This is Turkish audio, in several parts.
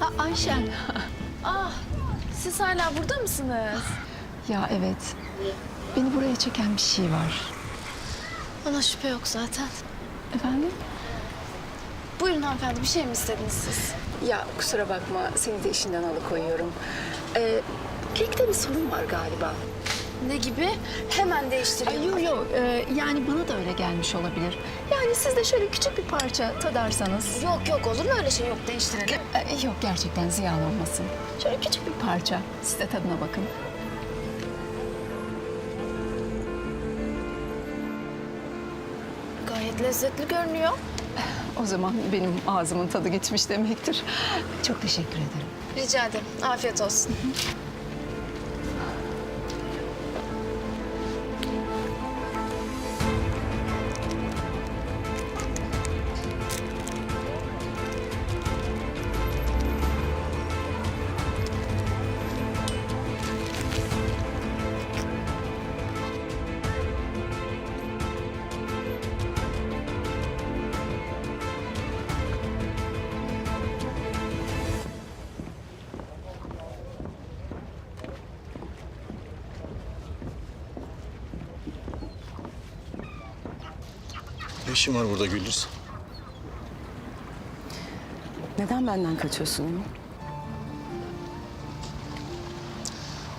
Ha, Ayşen. Ah, siz hala burada mısınız? Ya evet. Beni buraya çeken bir şey var. Bana şüphe yok zaten. Efendim? Buyurun hanımefendi, bir şey mi istediniz siz? Ya kusura bakma seni de işinden alıkoyuyorum. Ee, kekte bir sorun var galiba. Ne gibi? Hemen değiştireyim. Ay, yok yok ee, yani bana da öyle gelmiş olabilir. Yani siz de şöyle küçük bir parça tadarsanız. Yok yok, olur mu öyle şey? Yok, değiştirelim. Ee, yok gerçekten ziyan olmasın. Şöyle küçük bir parça. Siz de tadına bakın. Gayet lezzetli görünüyor. O zaman benim ağzımın tadı gitmiş demektir. Çok teşekkür ederim. Rica ederim. Afiyet olsun. Ne işin var burada Güldüz? Neden benden kaçıyorsun Emin?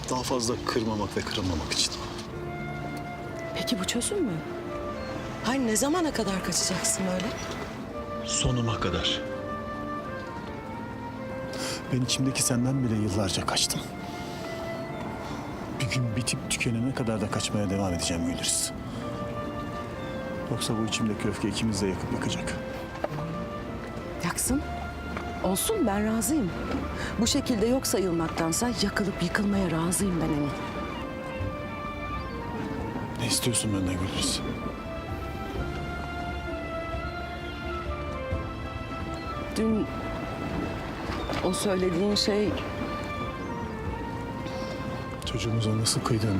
Daha fazla kırmamak ve kırılmamak için. Peki bu çözüm mü? Hayır ne zamana kadar kaçacaksın öyle? Sonuma kadar. Ben içimdeki senden bile yıllarca kaçtım. Bir gün bitip tükenene kadar da kaçmaya devam edeceğim Güldüz. Yoksa bu içimdeki öfke ikimiz de yakıp yakacak. Yaksın. Olsun ben razıyım. Bu şekilde yok sayılmaktansa yakılıp yıkılmaya razıyım ben Emin. Ne istiyorsun benden Güldüz? Dün o söylediğin şey Çocuğumuza nasıl kıydın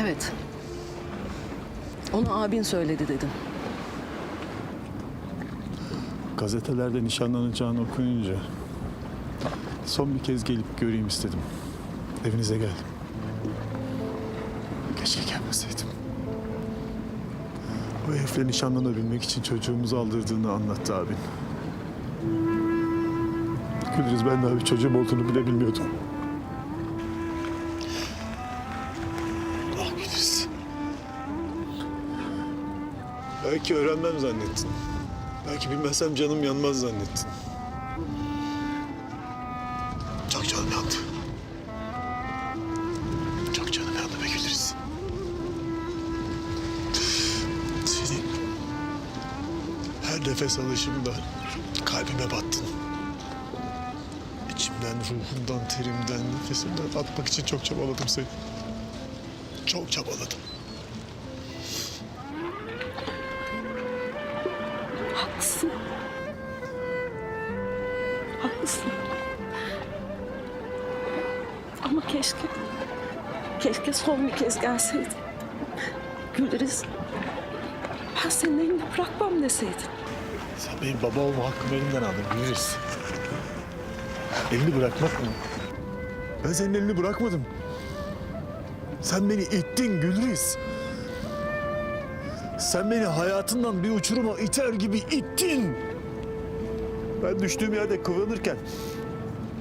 evet. Onu abin söyledi dedim. Gazetelerde nişanlanacağını okuyunca son bir kez gelip göreyim istedim. Evinize geldim. Keşke gelmeseydim. O herifle nişanlanabilmek için çocuğumuzu aldırdığını anlattı abin. Gülriz ben daha bir çocuğum olduğunu bile bilmiyordum. Belki öğrenmem zannettin. Belki bilmezsem canım yanmaz zannettin. Çok canım yandı. Çok canım yandı be Gülriz. Senin her nefes alışımda kalbime battın. İçimden, ruhumdan, terimden, nefesimden atmak için çok çabaladım seni. Çok çabaladım. Haklısın. Haklısın. Ama keşke, keşke son bir kez gelseydin. Güleriz. Ben senin elini bırakmam deseydin. Sen benim baba olma hakkımı elimden aldın Gülriz. Elini bırakmak mı? Ben senin elini bırakmadım. Sen beni ittin Gülriz. Sen beni hayatından bir uçuruma iter gibi ittin. Ben düştüğüm yerde kıvranırken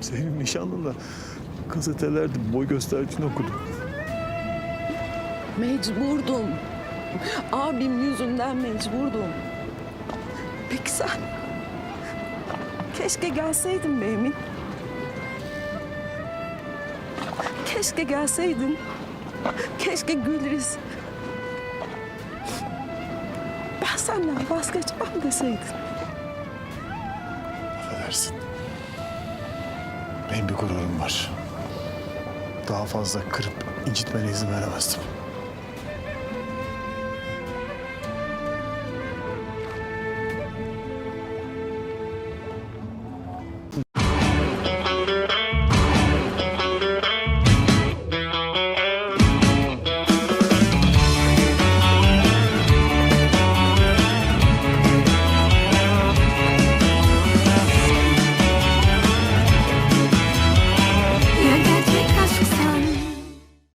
senin nişanlınla gazetelerde boy gösterdiğini okudum. Mecburdum. Abim yüzünden mecburdum. Peki sen? Keşke gelseydin be. Keşke gelseydin. Keşke Gülriz. Senden vazgeçmem deseydin. Affedersin. Benim bir gururum var. Daha fazla kırıp incitmene izin veremezdim.